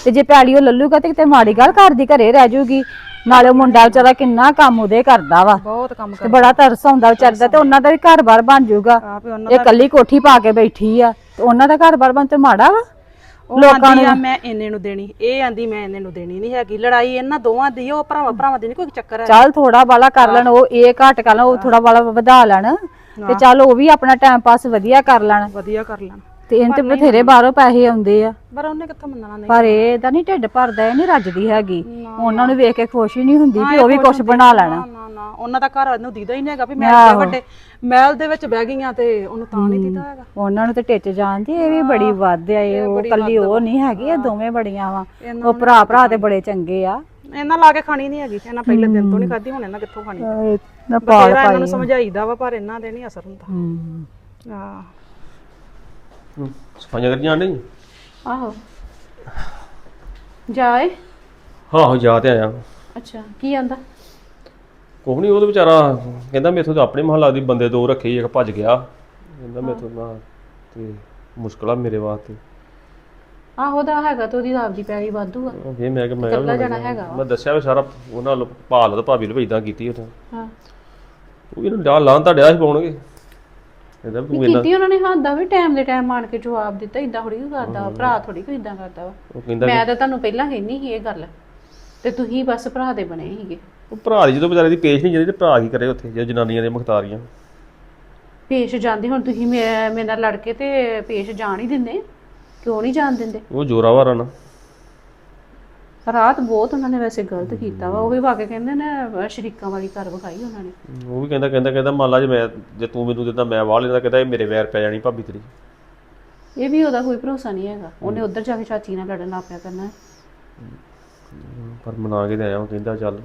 ਤੇ ਜੇ ਪਿਆਲੀ ਉਹ ਲੱਲੂਗਾ ਤੇ ਕਿਤੇ ਮਾੜੀ ਗੱਲ ਕਰਦੀ ਘਰੇ ਰਹਿ ਜਾਊਗੀ ਨਾਲੇ ਉਹ ਮੁੰਡਾ ਵਿਚਾਰਾ ਕਿੰਨਾ ਕੰਮ ਉਹਦੇ ਕਰਦਾ ਵਾ। ਬਹੁਤ ਕੰਮ ਤੇ ਬੜਾ ਤਰਸ ਆਉਂਦਾ ਵਿਚਾਰਦਾ ਤੇ ਉਹਨਾਂ ਦਾ ਵੀ ਘਰ-ਬਾਰ ਬਣ ਜਾਊਗਾ ਆ ਵੀ ਉਹਨਾਂ ਇਹ ਕੱਲੀ ਕੋਠੀ ਪਾ ਕੇ ਬੈਠੀ ਆ। ਤੇ ਉਹਨਾਂ ਦਾ ਘਰ-ਬਾਰ ਬਣ ਤੇ ਮਾੜਾ ਵਾ? ਆਂਦੀ ਆ ਮੈਂ ਇੰਨੇ ਨੂੰ ਦੇਣੀ। ਇਹ ਆਂਦੀ ਮੈਂ ਇੰਨੇ ਨੂੰ ਦੇਣੀ ਨਹੀਂ ਹੈਗੀ। ਲੜਾਈ ਇਹਨਾਂ ਦੋਵਾਂ ਦੀ ਉਹ ਭਰਾਵਾਂ ਭਰਾਵਾਂ ਦੀ ਨਹੀਂ ਕੋਈ ਚੱਕਰ ਹੈ। ਚੱਲ ਥੋੜਾ ਬਾਲਾ ਕਰ ਲੈਣ ਉਹ ਇਹ ਘੱਟ ਕਰ ਲੈਣ ਉਹ ਥੋੜਾ ਬਾਲਾ ਵਧਾ ਲੈਣ। ਤੇ ਚੱਲ ਉਹ ਵੀ ਆਪਣਾ ਟਾਈਮ ਪਾਸ ਵਧੀਆ ਕਰ ਲੈਣ। ਵਧੀਆ ਕਰ ਲੈਣ। ਤੇ ਇਹਨਾਂ ਤੇ ਬਥੇਰੇ ਬਾਹਰੋਂ ਪੈਸੇ ਆਉਂਦੇ ਆ। ਪਰ ਉਹਨੇ ਕਿੱਥੋਂ ਮੰਨਣਾ ਨਹੀਂ? ਪਰ ਇਹ ਤਾਂ ਨਹੀਂ ਢਿੱਡ ਭਰਦਾ ਇਹ ਨਹੀਂ ਰੱਜਦੀ ਹੈਗੀ। ਉਹਨਾਂ ਨੂੰ ਵੇਖ ਕੇ ਖੁਸ਼ ਹੀ ਨਹੀਂ ਹੁੰਦੀ ਵੀ ਉਹ ਵੀ ਕੁਝ ਬਣਾ ਲੈਣਾ। ਨਾ ਨਾ ਨਾ। ਉਹਨਾਂ ਦਾ ਘਰ ਨੂੰ ਦੀਦਾ ਹੀ ਨਹੀਂ ਹੈਗਾ ਵੀ ਮੈਂ ਇੱਡੇ ਵੱਡੇ ਮਹਿਲ ਦੇ ਵਿੱਚ ਬਹਿ ਗਈਆਂ ਤੇ ਉਹਨੂੰ ਤਾਂ ਨਹੀਂ ਦੀਦਾ ਹੈਗਾ। ਉਹਨਾਂ ਨੂੰ ਤੇ ਟਿੱਚ ਜਾਂਦੀ ਇਹ ਵੀ ਬੜੀ ਵੱਧ ਆ ਇਹ ਉਹ ਕੱਲੀ ਉਹ ਨਹੀਂ ਹੈਗੀ ਇਹ ਦੋਵੇਂ ਬੜੀਆਂ ਵਾ। ਉਹ ਭਰਾ ਭਰਾ ਤੇ ਬੜੇ ਚੰਗੇ ਆ। ਇਹਨਾਂ ਲਾ ਕੇ ਖਾਣੀ ਨਹੀਂ ਹੈਗੀ ਇਹਨਾਂ ਪਹਿਲੇ ਦਿਨ ਤੋਂ ਨਹੀਂ ਖਾਧੀ ਹੁਣ ਇਹਨਾਂ ਕਿੱਥੋਂ ਖਾਣੀ? ਨਾ ਇਹਨਾਂ ਨੂੰ ਸਮਝਾਈਦਾ ਵਾ ਪਰ ਇਹਨਾਂ ਦੇ ਨਹੀਂ ਅਸਰ ਹੁੰਦਾ। ਹੂੰ, ਸਫਾਈਆਂ ਕਰੀ ਜਾਣ ਨਹੀਂ ਆਹੋ। ਜਾਏ ਹਾਂ ਹਾਂ ਜਾ ਤੇ ਆਇਆ। ਅੱਛਾ ਕੀ ਆਂਦਾ? ਕੋਈ ਨਹੀਂ ਉਹ ਤਾਂ ਵਿਚਾਰਾ ਕਹਿੰਦਾ ਮੇਥੋਂ ਤਾਂ ਆਪਣੇ ਮਹੱਲਾ ਦੇ ਬੰਦੇ ਦੋ ਰੱਖੇ ਇੱਕ ਭੱਜ ਗਿਆ। ਕਹਿੰਦਾ ਮੇਥੋਂ ਨਾ ਤੇ ਮੁਸ਼ਕਲ ਆ ਮੇਰੇ ਵਾਸਤੇ। ਆਹੋ ਦਾ ਹੈਗਾ ਤੇ ਉਹਦੀ ਆਪਦੀ ਪੈਲੀ ਵਾਧੂ ਆ। ਫਿਰ ਮੈਂ ਕਿ ਮੈਂ ਇਕੱਲਾ ਕਿਹਾ ਜਾਣਾ ਹੈਗਾ ਵਾ। ਮੈਂ ਦੱਸਿਆ ਵੀ ਸਾਰਾ ਉਹਨਾਂ ਨੂੰ ਭਾਲ ਤੇ ਭਾਬੀ ਨੂੰ ਇਦਾਂ ਕੀਤੀ ਉਹ ਹਾਂ। ਉਹ ਇਹਨੂੰ ਡਾਲ ਲਾਂ ਤਾਂ ਡਿਆ ਸੀ ਪਾਉਣਗੇ। ਕਹਿੰਦਾ ਵੀ ਤੂੰ ਇੰਨਾ ਕੀਤੀ ਉਹਨਾਂ ਨੇ ਹੱਦ ਦਾ ਵੀ ਟਾਈਮ ਦੇ ਟਾਈਮ ਆਣ ਕੇ ਜਵਾਬ ਦਿੱਤਾ ਇਦਾਂ ਥੋੜੀ ਕੋਈ ਕਰਦਾ ਵਾ, ਭਰਾ ਥੋੜੀ ਕੋਈ ਇਦਾਂ ਕਰਦਾ ਵਾ। ਉਹ ਕਹਿੰਦਾ ਮੈਂ ਤਾਂ ਤੁਹਾਨੂੰ ਪਹਿਲਾਂ ਕਹਿੰਦੀ ਸੀ ਇਹ ਗੱਲ ਤੇ ਤੁਸੀਂ ਬਸ ਭਰਾ ਦੇ ਬਣੇ ਸੀਗੇ। ਉਹ ਭਰਾ ਦੀ ਜਦੋਂ ਵਿਚਾਰੇ ਦੀ ਪੇਸ਼ ਨਹੀਂ ਜਾਂਦੀ ਤੇ ਭਰਾ ਕੀ ਕਰੇ ਉੱਥੇ ਜੇ ਜਨਾਨੀਆਂ ਦੇ ਮੁਖਤਾਰੀਆਂ। ਪੇਸ਼ ਜਾਂਦੀ ਹੁਣ ਤੁਸੀਂ ਮੇ- ਮੇਰੇ ਨਾਲ ਲੜ ਕੇ ਤੇ ਪੇਸ਼ ਜਾਣ ਹੀ ਦਿੰਦੇ ਕਿਉਂ ਨਹੀਂ ਜਾਣ ਦਿੰਦੇ? ਉਹ ਜੋਰਾਵਰ ਆ ਨਾ। ਰਾਤ ਬਹੁਤ ਉਹਨਾਂ ਨੇ ਵੈਸੇ ਗਲਤ ਕੀਤਾ ਵਾ ਉਹ ਵੀ ਵਾਕੇ ਕਹਿੰਦੇ ਨੇ ਸ਼ਰੀਕਾਂ ਵਾਲੀ ਕਰ ਵਿਖਾਈ ਉਹਨਾਂ ਨੇ। ਉਹ ਵੀ ਕਹਿੰਦਾ ਕਹਿੰਦਾ ਕਹਿੰਦਾ ਮੰਨ ਲਾ ਜੇ ਮੈਂ ਜੇ ਤੂੰ ਮੈਨੂੰ ਦਿੰਦਾ ਮੈਂ ਵਾਹ ਲੈਂਦਾ ਕਹਿੰਦਾ ਇਹ ਮੇਰੇ ਵੈਰ ਪੈ ਜਾਣੀ ਭਾਬੀ ਤੇਰੀ। ਇਹ ਵੀ ਉਹਦਾ ਕੋਈ ਭਰੋਸਾ ਨਹੀਂ ਹੈਗਾ। ਉਹਨੇ ਉੱਧਰ ਜਾ ਕੇ ਚਾਚੀ ਨਾਲ ਲੜਨ ਲੱਗ ਪਿਆ ਕਰਨਾ। ਪਰ ਮਨਾ ਕੇ ਤੇ ਆਇਆ ਉਹ ਕਹਿੰਦਾ ਚੱਲ।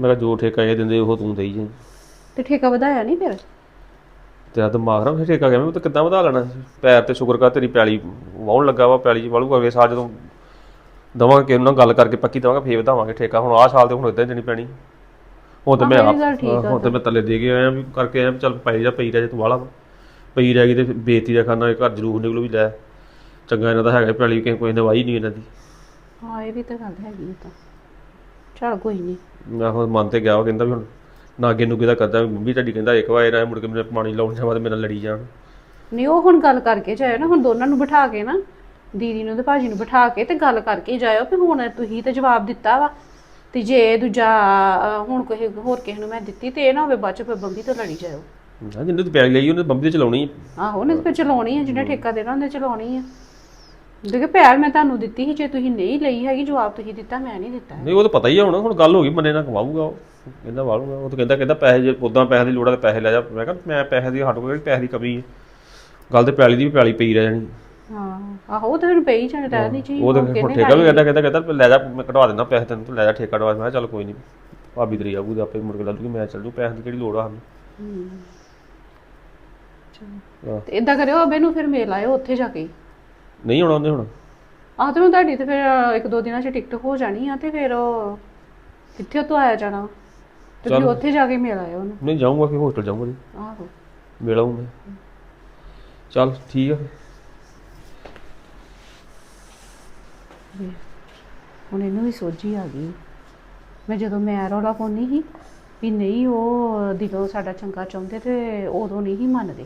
ਮੈਂ ਕਿਹਾ ਜੋ ਠੇਕਾ ਇਹ ਦਿੰਦੇ ਉਹ ਤੂੰ ਦੇਈ ਜਾਈਂ। ਤੇ ਠੇਕਾ ਵਧਾਇਆ ਨਹੀਂ ਫਿਰ? ਤੇਰਾ ਦਿਮਾਗ ਨਾ ਫਿਰ ਠੇਕਾ ਗਿਆ ਮੈਂ ਤਾਂ ਕਿੱਦਾਂ ਵਧਾ ਲੈਣਾ? ਪੈਰ ਤੇ ਸ਼ੁਕਰ ਕਰ ਤੇਰੀ ਪੈਲੀ ਵਾਉਣ ਲੱਗਾ ਵਾ ਪੈਲੀ ਚ ਵਾਲੂਗਾ ਵੇ ਸਾਲ ਜਦੋਂ ਦਵਾਂਗੇ ਕਿ ਉਹਨਾਂ ਨਾਲ ਗੱਲ ਕਰਕੇ ਪੱਕੀ ਦਵਾਂਗੇ ਫੇਰ ਵਧਾਵਾਂਗੇ ਠੇਕਾ। ਹੁਣ ਆਹ ਸਾਲ ਤੇ ਹੁਣ ਇਦਾਂ ਹੀ ਦੇਣੀ ਪੈਣੀ। ਹੁਣ ਤੇ ਮੈਂ ਆਪ ਹੁਣ ਤੇ ਮੈਂ ਤਲੇ ਦੇ ਕੇ ਆਇਆ ਵੀ ਕਰਕੇ ਆਇਆ ਵੀ ਚੱਲ ਪਈ ਜਾ ਪਈ ਰਹਿ ਜੇ ਤੂੰ ਵਾਲਾ। ਪਈ ਰਹਿ ਗਈ ਤੇ ਬੇਇੱਜ਼ਤੀ ਦਾ ਖਾਨਾ ਘਰ ਜਲੂਸ ਨਿਕਲੂ ਵੀ ਲੈ। ਚੰਗਾ ਇਹਨਾਂ ਦਾ ਹੈਗਾ ਪੈਲੀ ਕਿਸੇ ਕੋਈ ਨਵਾਈ ਨਹੀਂ ਇਹਨਾਂ ਦੀ। ਹਾਂ ਇਹ ਵੀ ਤਾਂ ਗੱਲ ਹੈਗੀ ਤਾਂ। ਚਲ ਕੋਈ ਨਹੀਂ। ਮੈਂ ਹੁਣ ਮਨ ਤੇ ਗਿਆ ਉਹ ਕਹਿੰਦਾ ਵੀ ਹੁਣ ਨਾਗੇ ਨੂਗੇ ਦਾ ਕਰਦਾ ਵੀ ਮੰਮੀ ਤੁਹਾਡੀ ਕਹਿੰਦਾ ਇੱਕ ਵਾਰ ਨਾ ਮੁੜ ਕੇ ਮੈਨੂੰ ਪਾਣੀ ਲਾਉਣ ਜਾਵਾਂ ਤੇ ਮੇਰੇ ਨਾਲ ਲੜੀ ਜਾਣ। ਨਹੀਂ ਉਹ ਹੁਣ ਗੱਲ ਕਰਕੇ ਜਾਇਓ ਨਾ ਹੁਣ ਦੋਨਾਂ ਨੂੰ ਬਿਠਾ ਕੇ ਨਾ। ਦੀਦੀ ਨੂੰ ਤੇ ਭਾਜੀ ਨੂੰ ਬਿਠਾ ਕੇ ਤੇ ਗੱਲ ਕਰਕੇ ਜਾਇਓ ਵੀ ਹੁਣ ਤੁਸੀਂ ਤੇ ਜਵਾਬ ਦਿੱਤਾ ਵਾ। ਤੇ ਜੇ ਦੂਜਾ ਅਹ, ਹੁਣ ਕੋਈ ਹੋਰ ਕਿਸੇ ਨੂੰ ਮੈਂ ਦਿੱਤੀ ਤੇ ਇਹ ਨਾ ਹੋਵੇ ਬਾਅਦ ਚ ਫਿਰ ਬੰਬੀ ਤੋਂ ਲੜੀ ਜਾਇਓ। ਹਾਂ ਜਿੰਨੇ ਤੂੰ ਪੈਲੀ ਲਈ ਉਹਨੇ ਬੰਬੀ ਤੇ ਚਲਾਉਣੀ ਆਹੋ ਉਹਨੇ ਤਾਂ ਫਿਰ ਚਲਾਉਣੀ ਆ ਜਿਹਨੇ ਠੇਕਾ ਦੇਣਾ ਉਹਨੇ ਚਲਾਉਣੀ ਆ। ਦੇਖੇ ਪਿਆਰ ਮੈਂ ਤੁਹਾਨੂੰ ਦਿੱਤੀ ਸੀ ਜੇ ਤੁਸੀਂ ਨਹੀਂ ਲਈ ਹੈਗੀ ਜਵਾਬ ਤੁਸੀਂ ਦਿੱਤਾ ਮੈਂ ਨਹੀਂ ਦਿੱਤਾ। ਨਹੀਂ ਉਹ ਤਾਂ ਪਤਾ ਹੀ ਆ ਹੁਣ ਹੁਣ ਗੱਲ ਹੋ ਗਈ ਮੰਨੇ ਨਾਲ ਕਮਾਊਗਾ ਉਹ। ਕਹਿੰਦਾ ਵਾਲੂਗਾ ਉਹ ਤਾਂ ਕਹਿੰਦਾ ਕਹਿੰਦਾ ਪੈਸੇ ਜੇ ਉਦਾਂ ਪੈਸੇ ਦੀ ਲੋੜ ਆ ਤਾਂ ਪੈਸੇ ਲੈ ਜਾ। ਮੈਂ ਕਿਹਾ ਮੈਂ ਪੈਸੇ ਦੀ ਹੱਟ ਕੋਈ ਪੈਸੇ ਦੀ ਕਮੀ ਹੈ ਗੱਲ ਤੇ ਪੈਲੀ ਦੀ ਵੀ ਪੈਲੀ ਪਈ ਰਹਿ ਜਾਣੀ। ਹਾਂ। ਆਹੋ ਉਹ ਤਾਂ ਫਿਰ ਪਈ ਜਾਣ ਰਹਿ ਨਹੀਂ ਜੀ ਉਹ ਤਾਂ ਹੁਣ ਠੇਕਾ ਵੀ ਕਹਿੰਦਾ ਕਹਿੰਦਾ ਕਹਿੰਦਾ ਲੈ ਜਾ ਮੈਂ ਕਢਵਾ ਦਿੰਦਾ ਪੈਸੇ ਤੈਨੂੰ ਤੂੰ ਲੈ ਜਾ ਠੇਕਾ ਕਢਵਾ ਮੈਂ ਕਿਹਾ ਚੱਲ ਕੋਈ ਨਹੀਂ ਭਾਬੀ ਤੇਰੀ ਆਊਗੀ ਤੇ ਆਪੇ ਮੁੜ ਕੇ ਲੱਗ ਜੂਗੀ ਮੈਂ ਚੱਲ ਜੂ ਪੈਸੇ ਦੀ ਕਿਹੜੀ ਲੋੜ ਆ ਸਾਨੂੰ। ਆਹ, ਤੇ ਇਦਾਂ ਕਰਿਓ ਅਬੇ ਨੂੰ ਫਿਰ ਮੇਲ ਆਇਓ ਉੱਥੇ ਜਾ ਕੇ। ਨਹੀਂ ਆਉਣਾ ਉਹਨੇ ਹੁਣ। ਆਹ ਤੇ ਮੈਂ ਤੁਹਾਡੀ ਤੇ ਫਿਰ ਇੱਕ ਦੋ ਦਿਨਾਂ 'ਚ ਟਿਕਟ ਹੋ ਜਾਣੀ ਆ ਤੇ ਫਿਰ ਉਹ ਕਿੱਥੇ ਤੋਂ ਆਇਆ ਜਾਣਾ? ਤੇ ਚੱਲ। ਉੱਥੇ ਜਾ ਕੇ ਮਿਲ ਆਇਓ ਉਹਨੂੰ। ਨਹੀਂ ਜਾਊਂਗਾ ਕਿ ਹੋਸਟਲ ਜਾਊਂਗਾ ਜੀ। ਆਹੋ। ਮਿਲ ਆਊਂ ਮੈਂ। ਚੱਲ ਠੀਕ ਆ। ਵੇ, ਹੁਣ ਇਹਨੂੰ ਵੀ ਸੋਝੀ ਆ ਗਈ। ਮੈਂ ਜਦੋਂ ਮੈਂ ਰੌਲਾ ਪਾਉਂਦੀ ਸੀ ਵੀ ਨਹੀਂ ਉਹ ਦਿਲੋਂ ਸਾਡਾ ਚੰਗਾ ਚਾਹੁੰਦੇ ਤੇ ਉਦੋਂ ਨਹੀਂ ਸੀ ਮੰਨਦੇ।